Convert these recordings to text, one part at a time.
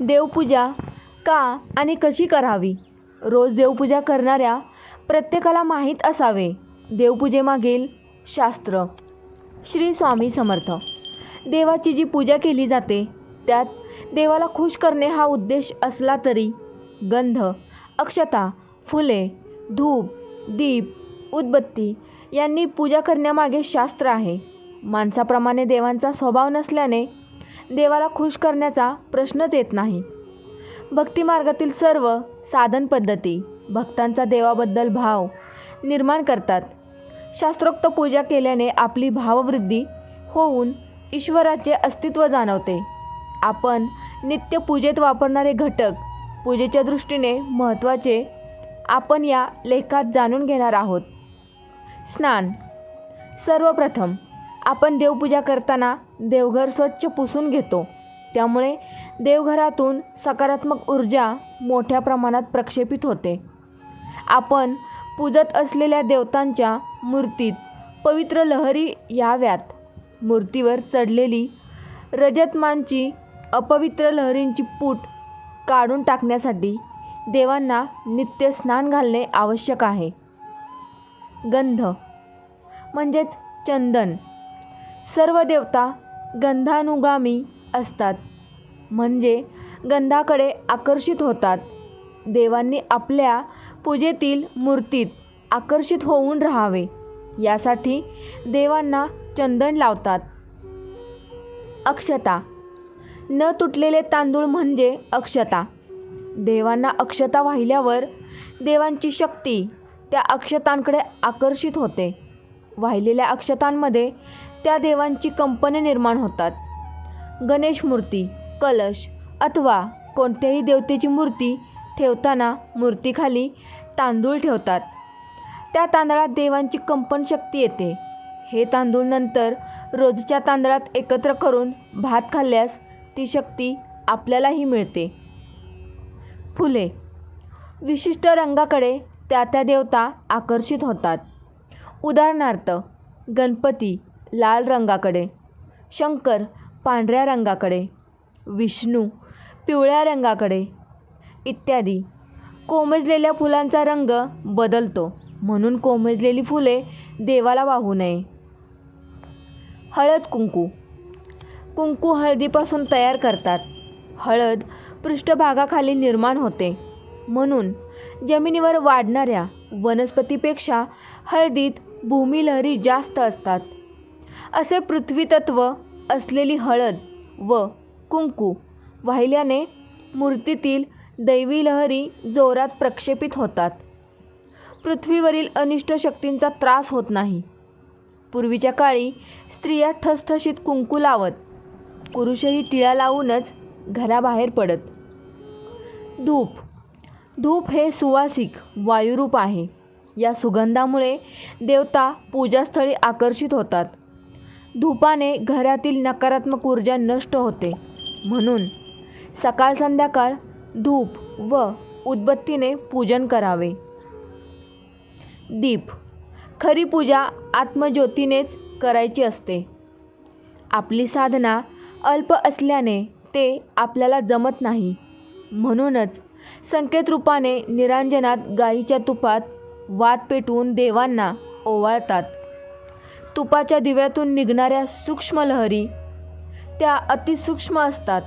देवपूजा का आणि कशी करावी? रोज देवपूजा करणाऱ्या प्रत्येकाला माहीत असावे. देवपूजेमागील शास्त्र. श्री स्वामी समर्थ. देवाची जी पूजा केली जाते त्यात देवाला खुश करणे हा उद्देश असला तरी गंध अक्षता फुले धूप दीप उदबत्ती यांनी पूजा करण्यामागे शास्त्र आहे. माणसाप्रमाणे देवांचा स्वभाव नसल्याने देवाला खुश करण्याचा प्रश्नच येत नाही. भक्तिमार्गातील सर्व साधन पद्धती भक्तांचा देवाबद्दल भाव निर्माण करतात. शास्त्रोक्त पूजा केल्याने आपली भाववृद्धी होऊन ईश्वराचे अस्तित्व जाणवते. आपण नित्य पूजेत वापरणारे घटक पूजेच्या दृष्टीने महत्त्वाचे आपण या लेखात जाणून घेणार आहोत. स्नान. सर्वप्रथम आपण देवपूजा करताना देवघर स्वच्छ पुसून घेतो. त्यामुळे देवघरातून सकारात्मक ऊर्जा मोठ्या प्रमाणात प्रक्षेपित होते. आपण पूजत असलेल्या देवतांच्या मूर्तीत पवित्र लहरी याव्यात. मूर्तीवर चढलेली रजतमानची अपवित्र लहरींची पूट काढून टाकण्यासाठी देवांना नित्य स्नान घालणे आवश्यक आहे. गंध म्हणजेच चंदन सर्व देवता गंधानुगामी असतात. म्हणजे गंधाकडे आकर्षित होतात. देवांनी आपल्या पूजेतील मूर्तीत आकर्षित होऊन राहावे. यासाठी देवांना चंदन लावतात. अक्षता. न तुटलेले तांदूळ म्हणजे अक्षता. देवांना अक्षता वाहिल्यावर देवांची शक्ती त्या अक्षतांकडे आकर्षित होते. वाहिलेल्या अक्षतांमध्ये त्या देवांची कंपने निर्माण होतात. गणेश मूर्ती कलश अथवा कोणत्याही देवतेची मूर्ती ठेवताना मूर्तीखाली तांदूळ ठेवतात. त्या तांदळात देवांची कंपनशक्ती येते. हे तांदूळ नंतर रोजच्या तांदळात एकत्र करून भात खाल्ल्यास ती शक्ती आपल्यालाही मिळते. फुले विशिष्ट रंगाकडे त्या त्या देवता आकर्षित होतात. उदाहरणार्थ गणपती लाल रंगाकडे. शंकर पांढऱ्या रंगाकडे. विष्णू पिवळ्या रंगाकडे. इत्यादी. कोमेजलेल्या फुलांचा रंग बदलतो. म्हणून कोमेजलेली फुले देवाला वाहू नये. हळद कुंकू. कुंकू हळदीपासून तयार करतात. हळद पृष्ठभागाखाली निर्माण होते. म्हणून जमिनीवर वाढणाऱ्या वनस्पतीपेक्षा हळदीत भूमिलहरी जास्त असतात. असे पृथ्वीतत्व असलेली हळद व कुंकू वाहिल्याने मूर्तीतील दैवी लहरी जोरात प्रक्षेपित होतात. पृथ्वीवरील अनिष्ट शक्तींचा त्रास होत नाही. पूर्वीच्या काळी स्त्रिया ठसठशीत कुंकू लावत पुरुषही टिळा लावूनच घराबाहेर पडत. धूप. धूप हे सुवासिक वायुरूप आहे. या सुगंधामुळे देवता पूजास्थळी आकर्षित होतात. धूपाने घरातील नकारात्मक ऊर्जा नष्ट होते. म्हणून सकाळ संध्याकाळ धूप व उदबत्तीने पूजन करावे. दीप. खरी पूजा आत्मज्योतीनेच करायची असते. आपली साधना अल्प असल्याने ते आपल्याला जमत नाही. म्हणूनच संकेत रूपाने निरांजनात गाईच्या तुपात वात पेटवून देवांना ओवाळतात. तुपाच्या दिव्यातून निघणाऱ्या सूक्ष्म लहरी. त्या अतिसूक्ष्म असतात.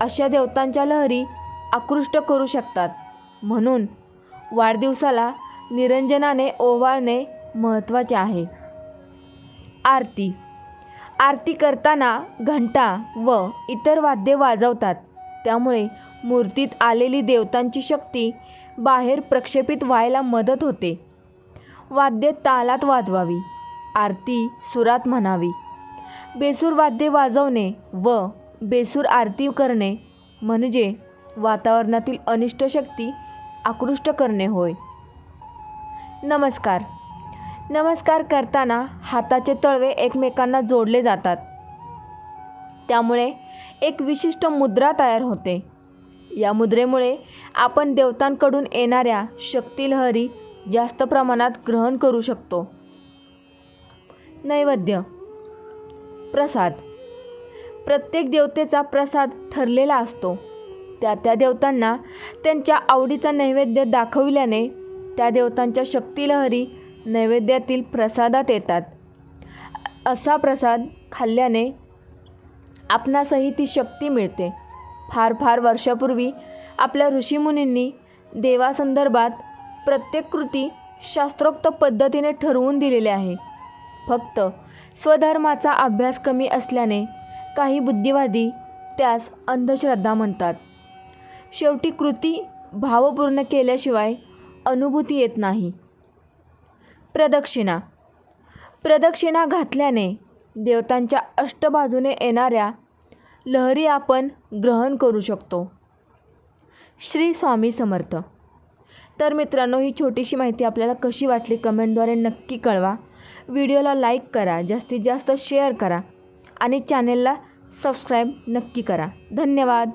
अशा देवतांच्या लहरी आकृष्ट करू शकतात. म्हणून वाढदिवसाला निरंजनाने ओवाळणे महत्त्वाचे आहे. आरती. आरती करताना घंटा व इतर वाद्ये वाजवतात. त्यामुळे मूर्तीत आलेली देवतांची शक्ती बाहेर प्रक्षेपित व्हायला मदत होते. वाद्ये तालात वाजवावी. आरती सुरात म्हणावी. बेसूर वाद्ये वाजवणे व बेसूर आरती करणे म्हणजे वातावरणातील अनिष्ट शक्ती आकृष्ट करणे होय. नमस्कार. नमस्कार करताना हाताचे तळवे एकमेकांना जोडले जातात. त्यामुळे एक विशिष्ट मुद्रा तयार होते. या मुद्रेमुळे आपण देवतांकडून येणाऱ्या शक्तीलहरी जास्त प्रमाणात ग्रहण करू शकतो. नैवेद्य. प्रसाद. प्रत्येक देवतेचा प्रसाद ठरलेला असतो. त्या त्या देवतांना त्यांच्या आवडीचा नैवेद्य दाखविल्याने त्या देवतांच्या शक्तीलहरी नैवेद्यातील प्रसादात येतात. असा प्रसाद खाल्ल्याने आपणासही ती शक्ती मिळते. फार फार वर्षापूर्वी आपल्या ऋषीमुनींनी देवासंदर्भात प्रत्येक कृती शास्त्रोक्त पद्धतीने ठरवून दिलेले आहे. फक्त स्वधर्माचा अभ्यास कमी असल्याने काही बुद्धिवादी त्यास अंधश्रद्धा म्हणतात. शेवटी कृती भावपूर्ण केल्याशिवाय अनुभूती येत नाही. प्रदक्षिणा. प्रदक्षिणा घातल्याने देवतांच्या अष्टबाजूने येणाऱ्या लहरी आपण ग्रहण करू शकतो. श्री स्वामी समर्थ. तर मित्रांनो ही छोटीशी माहिती आपल्याला कशी वाटली कमेंटद्वारे नक्की कळवा. व्हिडिओला लाईक करा जास्तीत जास्त शेअर करा आणि चॅनेलला सबस्क्राईब नक्की करा. धन्यवाद.